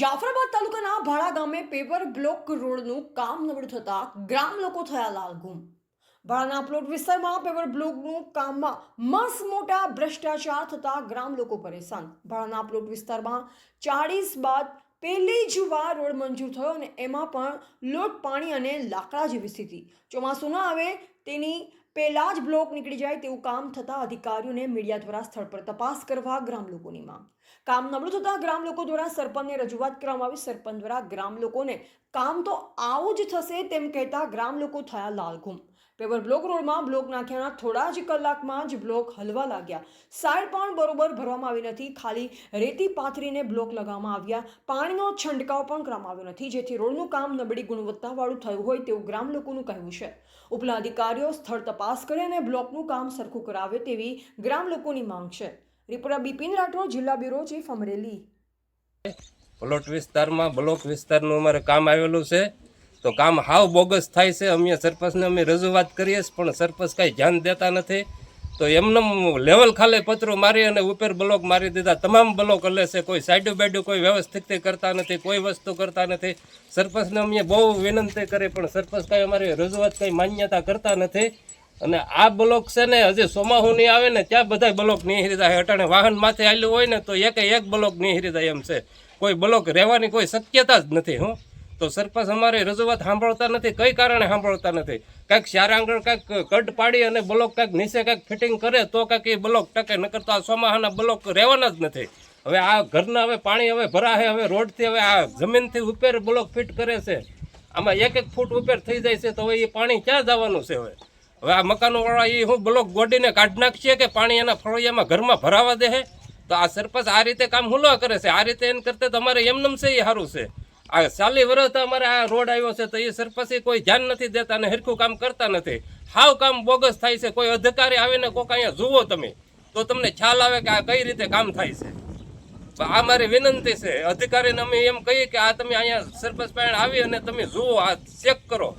જાફરાબાદ તાલુકાના ભાડા ગામે પેપર બ્લોક રોડનું કામ નબળું થતાં ગ્રામ લોકો થયા લાલગુમ ભાડાના પ્લોટ વિસ્તારમાં પેપર બ્લોકનું કામમાં મસ મોટા ભ્રષ્ટાચાર થતાં ગ્રામ લોકો પરેશાન. ભાડાના પ્લોટ વિસ્તારમાં ચાળીસ બાદ પહેલી જ વાર રોડ મંજૂર થયો અને એમાં પણ લોટ, પાણી અને લાકડા જેવી સ્થિતિ. ચોમાસું ન આવે તેની પહેલા જ બ્લોક નીકળી જાય તેવું કામ થતાં અધિકારીઓને મીડિયા દ્વારા સ્થળ પર તપાસ કરવા ગ્રામ લોકોની માંગ. કામ નબળું થતાં ગ્રામ લોકો દ્વારા સરપંચને રજૂઆત કરવામાં આવી. સરપંચ દ્વારા ગ્રામ લોકોને કામ તો આવું જ થશે તેમ કહેતા ગ્રામ લોકો થયા લાલઘુમ. પેપર બ્લોક રોડમાં બ્લોક નાખ્યાના થોડા જ કલાકમાં જ બ્લોક હલવા લાગ્યા. સાઈડ પણ બરોબર ભરવામાં આવી નથી. ખાલી રેતી પાથરીને બ્લોક લગાવવામાં આવ્યા. પાણીનો છંટકાવ પણ કરવામાં આવ્યો નથી. જેથી રોડનું કામ નબળી ગુણવત્તાવાળું થયું હોય તેવું ગ્રામ લોકોનું કહેવું છે. ઉપલા અધિકારીઓ સ્થળ તપાસ કરે અને બ્લોકનું કામ સરખું કરાવે તેવી ગ્રામ લોકોની માંગ છે. રિપોર્ટર બિપિન રાઠોડ, જિલ્લા બ્યુરો ચીફ અમરેલી. પ્લોટ વિસ્તારમાં, બ્લોક વિસ્તારનું અમારે કામ આવેલું છે. તો કામ હાવ બોગસ થાય છે. અમે સરપંચને અમે રજૂઆત કરીએ પણ સરપંચ કાંઈ ધ્યાન દેતા નથી. તો એમને લેવલ ખાલે પત્રો મારી અને ઉપર બ્લોક મારી દીધા. તમામ બ્લોક અલે છે. કોઈ સાઈડો બાઈડો કોઈ વ્યવસ્થિત કરતા નથી, કોઈ વસ્તુ કરતા નથી. સરપંચને અમે બહુ વિનંતી કરી, પણ સરપંચ કાંઈ અમારી રજૂઆત કંઈ માન્યતા કરતા નથી. અને આ બ્લોક છે ને, હજી નહીં આવે ને, ત્યાં બધા બ્લોક નિહરી જાય. અટાણે વાહન માથે આવેલું હોય ને, તો એક એક બ્લોક નિહરી જાય એમ છે. કોઈ બ્લોક રહેવાની કોઈ શક્યતા જ નથી, હું. તો સરપંચ અમારી રજૂઆત સાંભળતા નથી, કઈ કારણે સાંભળતા નથી? કાંઈક શારાંગણ કાંઈક કટ પાડી અને બ્લોક કાંઈક નીચે કાંઈક ફિટિંગ કરે, તો કાંઈક એ બ્લોક ટકે, નકર તો આ સોમાહાના બ્લોક રહેવાના જ નથી. હવે આ ઘરના હવે પાણી હવે ભરાશે, હવે રોડથી હવે આ જમીનથી ઉપર બ્લોક ફિટ કરે છે. આમાં એક એક ફૂટ ઉપર થઈ જાય છે, તો હવે એ પાણી ક્યાં જવાનું છે હવે? હવે આ મકાનોવાળા એ હું બ્લોક ગોડીને કાઢી નાખશે કે પાણી એના ફળિયામાં ઘરમાં ભરાવા દે તો આ સરપંચ આ રીતે કામ હુલો કરે છે? આ રીતે એને કરતા તમારે એમનેમ છે એ સારું છે. આ ચાલી વર્ષ અમારે આ રોડ આવ્યો છે તો એ સરપંચે કોઈ ધ્યાન નથી દેતા અને હરખું કામ કરતા નથી. હાવ કામ બોગસ થાય છે. કોઈ અધિકારી આવીને કોઈક અહીંયા જુઓ તમે, તો તમને ખ્યાલ આવે કે આ કઈ રીતે કામ થાય છે. આ મારી વિનંતી છે. અધિકારીને અમે એમ કહીએ કે આ તમે અહીંયા સરપંચ પાણી આવી અને તમે જુઓ, આ ચેક કરો.